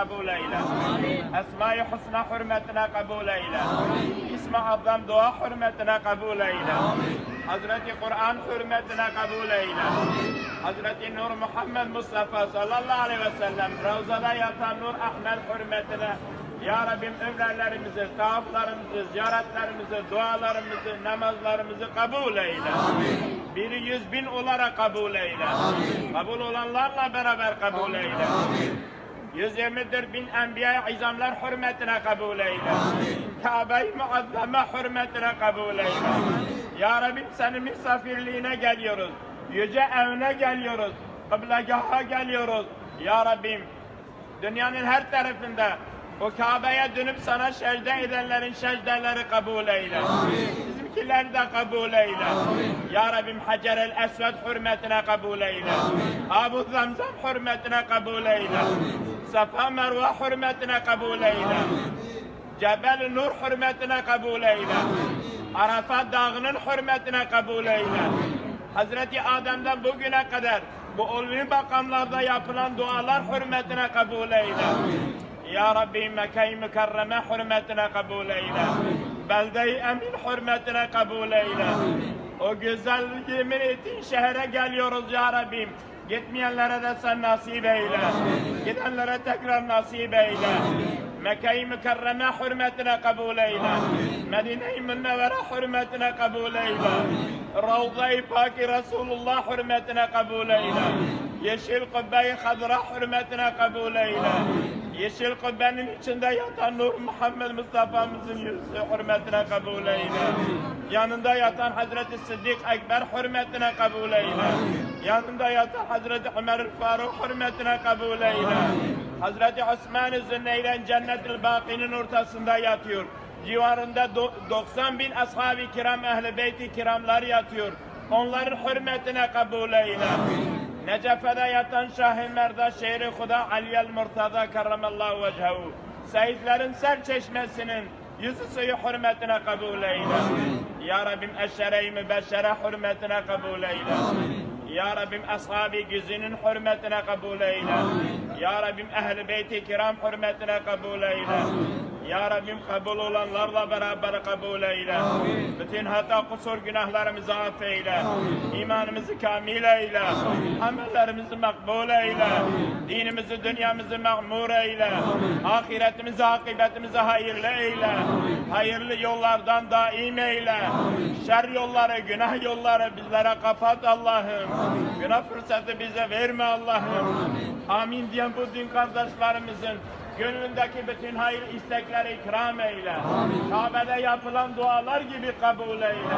kabul eyle. Esma-i Husna hürmetine kabul eyle. İsmi Azam dua hürmetine kabul eyle. Hazreti Kur'an hürmetine kabul eyle. Hazreti Nur Muhammed Mustafa sallallahu aleyhi ve sellem Ravzada yatan Nur Ahmet hürmetine Ya Rabbim ömrlerimizi, tavaflarımızı, ziyaretlerimizi, dualarımızı, namazlarımızı kabul eyle. Biri yüz bin olarak kabul eyle. Kabul olanlarla beraber kabul eyle. 124 bin enbiya izamlar hürmetine kabul eyle. Kabe-i Muazzama hürmetine kabul eyle. Ya Rabbim senin misafirliğine geliyoruz. Yüce evine geliyoruz. Kıblegaha geliyoruz. Ya Rabbim dünyanın her tarafında o Kabe'ye dönüp sana secde edenlerin secdeleri kabul eyle. Bizimkileri de kabul eyle. Ya Rabbim Hacer el Esved hürmetine kabul eyle. Abu Zamzam hürmetine kabul eyle. Safa Merve hürmetine kabul eyle. Cebel Nur hürmetine kabul eyle. Arafat Dağı'nın hürmetine kabul eyle. Hazreti Adem'den bugüne kadar bu ulvi makamlarda yapılan dualar hürmetine kabul eyle. Ya Rabbi Mekke-i Mükerreme hürmetine kabul eyle. Belde-i Emin hürmetine kabul eyle. O güzel yemin ettiğin şehre geliyoruz ya Rabbim. Gitmeyenlere de sen nasip eyle. Gidenlere tekrar nasip eyle. Mekke-i Mükerreme hürmetine kabul eyle. Medine-i Münevvere hürmetine kabul eyle. Ravza-i Paki Resulullah hürmetine kabul eyle. Yeşil kubbe-i Hadra hürmetine kabul eyle. Yeşil kubbenin içinde yatan Nur Muhammed Mustafa'mızın yüzü hürmetine kabul eyle. Yanında yatan Hazreti Sıddık Ekber hürmetine kabul eyle. Yanında yatan Hazreti Ömer Faruk hürmetine kabul eyle. Hazreti Osman-ı Zünneyren Cennet-ül Baki'nin ortasında yatıyor. Civarında do- 90 bin ashab-ı kiram, ehl-i beyti kiramlar yatıyor. Onların hürmetine kabul eyle. Necefe'de yatan Şah-ı Merda Şehri Huda Aliyel Murtada Kerramallahu Vechehu. Seyitlerin ser çeşmesinin yüzü suyu hürmetine kabul eyle. Ya Rabbim mübeşşere hürmetine kabul eyle. Ya Rabbim ashab-ı güzinin hürmetine kabul eyle. Ya Rabbim ehl-i beyti kiram hürmetine kabul eyle. Ya Rabbim kabul olanlarla beraber kabul eyle. Bütün hata kusur günahlarımızı affeyle. İmanımızı kamil eyle. Amellerimizi makbul eyle. Dinimizi, dünyamızı mağmur eyle. Ahiretimizi, akıbetimizi hayırlı eyle. Hayırlı yollardan daim eyle. Şer yolları, günah yolları bizlere kapat Allah'ım. Günah fırsatı bize verme Allah'ım. Amin diyen bu din kardeşlerimizin gönlündeki bütün hayır istekleri ikram eyle. Kabe'de yapılan dualar gibi kabul eyle.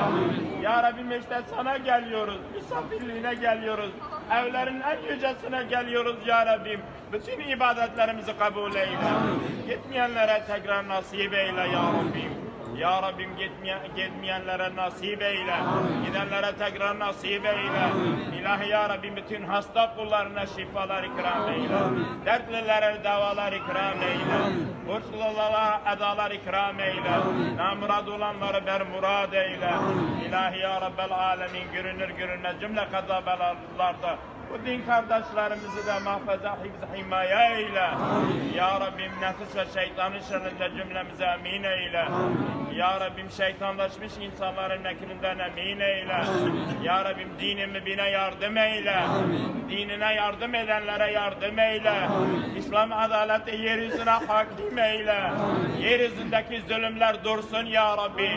Ya Rabbim işte sana geliyoruz. Misafirliğine geliyoruz. Evlerin en yücesine geliyoruz ya Rabbim. Bütün ibadetlerimizi kabul eyle. Gitmeyenlere tekrar nasip eyle ya Rabbim. Ya Rabbim gitmeyen, gitmeyenlere nasip eyle. Gidenlere tekrar nasip eyle. İlahi Ya Rabbim bütün hasta kullarına şifalar ikram eyle. Dertlilere davalar ikram eyle. Borçlulara edalar ikram eyle. Namurad olanları bermurad eyle. İlahi Ya Rabbel Alemin görünür görünmez cümle kaza belalarda bu din kardeşlerimizi de mahfaza, hifz, himaye eyle. Ya Rabbim nefis ve şeytanın şerrinde cümlemize emin eyle. Ya Rabbim şeytanlaşmış insanların mekrinden emin eyle. Ya Rabbim dinin mübine yardım eyle. Dinine yardım edenlere yardım eyle. İslam adaleti yeryüzüne hakim eyle. Yeryüzündeki zulümler dursun ya Rabbi.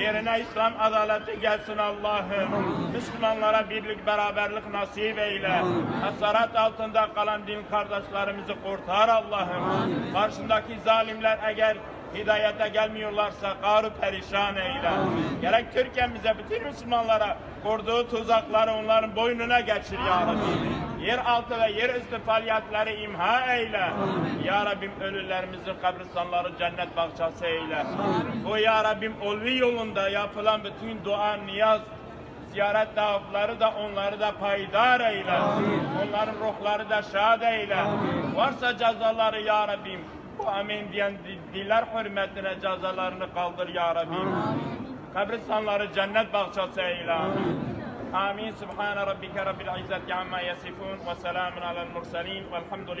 Yerine İslam adaleti gelsin Allah'ım. Müslümanlara birlik beraberlik nasip eyle. Esaret altında kalan din kardeşlerimizi kurtar Allah'ım. Karşındaki zalimler eğer hidayete gelmiyorlarsa karı perişan eyle. Gerek Türkiye'mize bütün Müslümanlara kurduğu tuzakları onların boynuna geçir ya Rabbi. Yer altı ve yer üstü faaliyetleri imha eyle. Ya Rabbim ölülerimizin kabristanları cennet bahçesi eyle. Bu Ya Rabbim ulvi yolunda yapılan bütün dua, niyaz, ziyaret davafları da onları da payidar eyle. Onların ruhları da şad eyle. Varsa cezaları ya Rabbim. Bu amin diyen di- diller hürmetine cezalarını kaldır ya Rabbim. Kabristanları cennet bahçesi eyle. Amin. Subhane rabbike rabbil izzeti amma yasifun ve selamun alel murselin velhamdülillah.